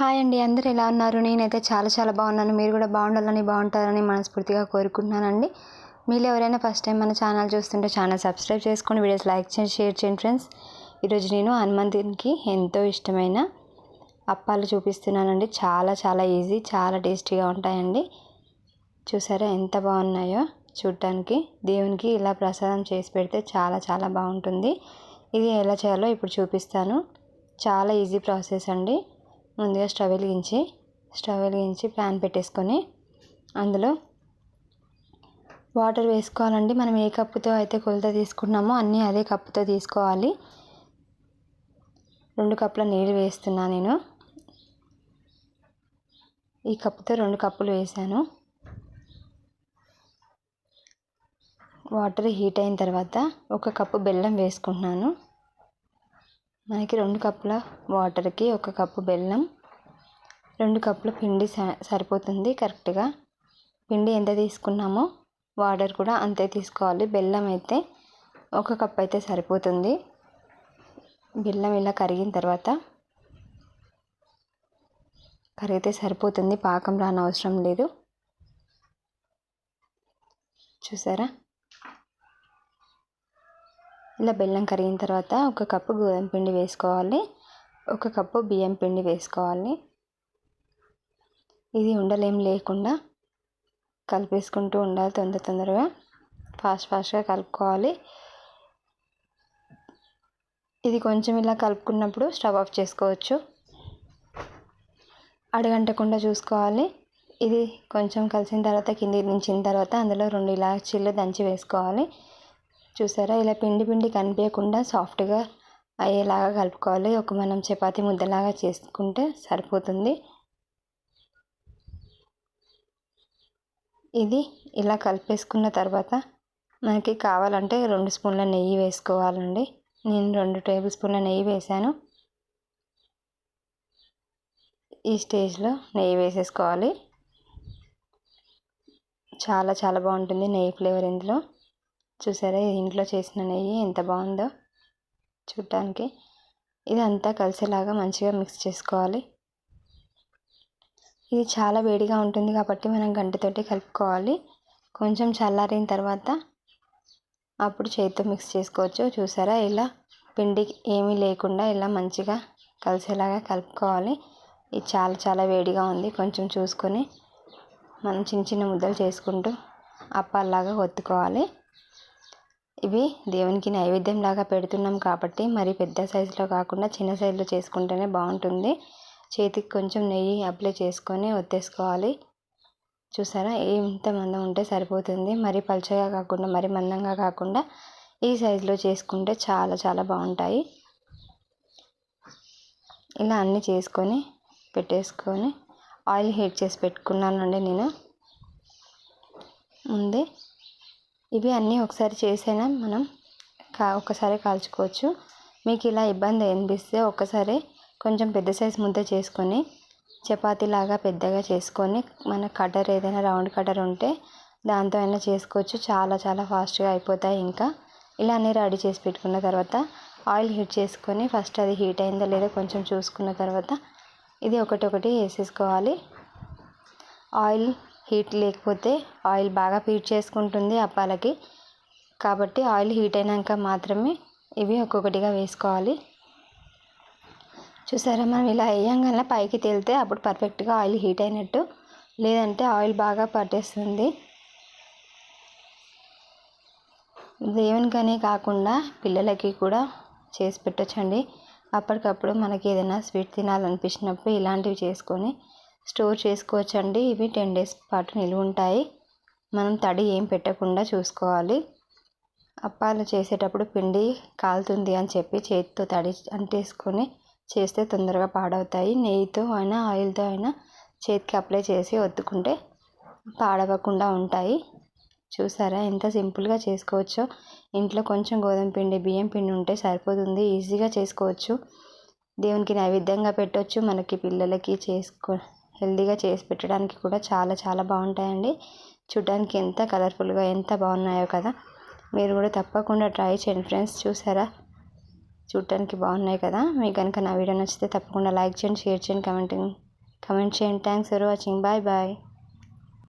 Hi అండి అందరు ఎలా ఉన్నారు? నేనైతే చాలా చాలా బాగున్నాను. మీరు కూడా బాగుండాలని బాగుంటారని మనస్ఫూర్తిగా కోరుకుంటున్నానండి. మీరు ఎవరైనా ఫస్ట్ టైం మన ఛానల్ చూస్తుంటే ఛానల్ సబ్స్క్రైబ్ చేసుకొని వీడియోస్ లైక్ చేయండి షేర్ చేయండి ఫ్రెండ్స్. ఈరోజు నేను హనుమంతునికి ఎంతో ఇష్టమైన అప్పాలు చూపిస్తున్నానండి. చాలా చాలా ఈజీ చాలా టేస్టీగా ఉంటాయండి. చూసారా ఎంత బాగున్నాయో చూడటానికి దేవునికి ఇలా ప్రసాదం చేసి పెడితే చాలా చాలా బాగుంటుంది. ఇది ఎలా చేయాలో ఇప్పుడు చూపిస్తాను. చాలా ఈజీ ప్రాసెస్ అండి. ముందుగా స్టవ్ వెలిగించి స్టవ్ వెలిగించి ప్యాన్ పెట్టేసుకొని అందులో వాటర్ వేసుకోవాలండి. మనం ఏ కప్పుతో అయితే కొలత తీసుకున్నామో అన్నీ అదే కప్పుతో తీసుకోవాలి. రెండు కప్పుల నీళ్ళు వేస్తున్నా నేను. ఈ కప్పుతో రెండు కప్పులు వేసాను. వాటర్ హీట్ అయిన తర్వాత ఒక కప్పు బెల్లం వేసుకుంటున్నాను. మనకి రెండు కప్పుల వాటర్కి ఒక కప్పు బెల్లం రెండు కప్పుల పిండి సరిపోతుంది కరెక్ట్గా. పిండి ఎంత తీసుకున్నామో వాటర్ కూడా అంతే తీసుకోవాలి. బెల్లం అయితే ఒక కప్ అయితే సరిపోతుంది. బెల్లం ఇలా కరిగిన తర్వాత కరిగితే సరిపోతుంది. పాకం రాని అవసరం లేదు. చూసారా? ఇలా బెల్లం కరిగిన తర్వాత ఒక కప్పు గోధుమ పిండి వేసుకోవాలి. ఒక కప్పు బియ్యం పిండి వేసుకోవాలి. ఇది ఉండలేం లేకుండా కలిపేసుకుంటూ ఉండాలి తొందర తొందరగా. ఫాస్ట్ ఫాస్ట్గా కలుపుకోవాలి. ఇది కొంచెం ఇలా కలుపుకున్నప్పుడు స్టవ్ ఆఫ్ చేసుకోవచ్చు. అడగంటకుండా చూసుకోవాలి. ఇది కొంచెం కలిసిన తర్వాత కింది దించిన తర్వాత అందులో రెండు ఇలాచీలు దంచి వేసుకోవాలి. చూసారా? ఇలా పిండి పిండి కనిపించకుండా సాఫ్ట్గా అయ్యేలాగా కలుపుకోవాలి. ఒక మనం చపాతీ ముద్దలాగా చేసుకుంటే సరిపోతుంది. ఇది ఇలా కలిపేసుకున్న తర్వాత మనకి కావాలంటే రెండు స్పూన్ల నెయ్యి వేసుకోవాలండి. నేను రెండు టేబుల్ స్పూన్ల నెయ్యి వేసాను. ఈ స్టేజ్లో నెయ్యి వేసేసుకోవాలి. చాలా చాలా బాగుంటుంది నెయ్యి ఫ్లేవర్ ఇందులో. చూసారా? ఇది ఇంట్లో చేసిన నెయ్యి ఎంత బాగుందో చూడటానికి ఇదంతా కలిసేలాగా మంచిగా మిక్స్ చేసుకోవాలి. ఇది చాలా వేడిగా ఉంటుంది కాబట్టి మనం గంటతోటి కలుపుకోవాలి. కొంచెం చల్లారిన తర్వాత అప్పుడు చేతితో మిక్స్ చేసుకోవచ్చు. చూసారా? ఇలా పిండి ఏమీ లేకుండా ఇలా మంచిగా కలిసేలాగా కలుపుకోవాలి. ఇది చాలా చాలా వేడిగా ఉంది. కొంచెం చూసుకొని మనం చిన్న చిన్న ముద్దలు చేసుకుంటూ అప్పాల్లాగా ఒత్తుకోవాలి. ఇవి దేవునికి నైవేద్యం లాగా పెడుతున్నాం కాబట్టి మరి పెద్ద సైజులో కాకుండా చిన్న సైజులో చేసుకుంటేనే బాగుంటుంది. చేతికి కొంచెం నెయ్యి అప్లై చేసుకొని ఒత్తేసుకోవాలి. చూసారా? ఎంత మందం ఉంటే సరిపోతుంది. మరి పలుచగా కాకుండా మరి మందంగా కాకుండా ఈ సైజులో చేసుకుంటే చాలా చాలా బాగుంటాయి. ఇలా అన్నీ చేసుకొని పెట్టేసుకొని ఆయిల్ హీట్ చేసి పెట్టుకున్నానండి నేను. ముందే ఇవి అన్నీ ఒకసారి చేసైనా మనం కా ఒకసారి కాల్చుకోవచ్చు. మీకు ఇలా ఇబ్బంది అనిపిస్తే ఒక్కసారి కొంచెం పెద్ద సైజ్ ముద్ద చేసుకొని చపాతీలాగా పెద్దగా చేసుకొని మన కటర్ ఏదైనా రౌండ్ కటర్ ఉంటే దాంతో అయినా చేసుకోవచ్చు. చాలా చాలా ఫాస్ట్గా అయిపోతాయి ఇంకా. ఇలా అన్నీ రెడీ చేసి పెట్టుకున్న తర్వాత ఆయిల్ హీట్ చేసుకొని ఫస్ట్ అది హీట్ అయిందో లేదో కొంచెం చూసుకున్న తర్వాత ఇది ఒకటి ఒకటి వేసేసుకోవాలి. ఆయిల్ హీట్ లేకపోతే ఆయిల్ బాగా హీట్ చేసుకుంటుంది అప్పాలకి. కాబట్టి ఆయిల్ హీట్ అయినాక మాత్రమే ఇవి ఒక్కొక్కటిగా వేసుకోవాలి. చూసారా మనం ఇలా వేయంగానే పైకి తేలితే అప్పుడు పర్ఫెక్ట్గా ఆయిల్ హీట్ అయినట్టు. లేదంటే ఆయిల్ బాగా పట్టేస్తుంది. దేవునికనే కాకుండా పిల్లలకి కూడా చేసి పెట్టచ్చండి. అప్పటికప్పుడు మనకి ఏదైనా స్వీట్ తినాలనిపించినప్పుడు ఇలాంటివి చేసుకొని స్టోర్ చేసుకోవచ్చండి. ఇవి టెన్ డేస్ పాటు నిలువ ఉంటాయి. మనం తడి ఏం పెట్టకుండా చూసుకోవాలి. అప్పాలు చేసేటప్పుడు పిండి కాలుతుంది అని చెప్పి చేతితో తడి అంటేసుకొని చేస్తే తొందరగా పాడవుతాయి. నెయ్యితో అయినా ఆయిల్తో అయినా చేతికి అప్లై చేసి ఒత్తుకుంటే పాడవకుండా ఉంటాయి. చూసారా? ఎంత సింపుల్గా చేసుకోవచ్చో. ఇంట్లో కొంచెం గోధుమ పిండి బియ్యం పిండి ఉంటే సరిపోతుంది. ఈజీగా చేసుకోవచ్చు. దేవునికి నైవేద్యంగా పెట్టవచ్చు మనకి పిల్లలకి చేసుకో హెల్దీగా చేసి పెట్టడానికి కూడా చాలా చాలా బాగుంటాయండి. చూడడానికి ఎంత కలర్ఫుల్గా ఎంత బాగున్నాయో కదా. మీరు కూడా తప్పకుండా ట్రై చేయండి ఫ్రెండ్స్ చూసారా? చూడటానికి బాగున్నాయి కదా. మీకు కనుక నా వీడియో నచ్చితే తప్పకుండా లైక్ చేయండి షేర్ చేయండి కమెంటింగ్ కమెంట్ చేయండి. Thanks for watching. Bye bye.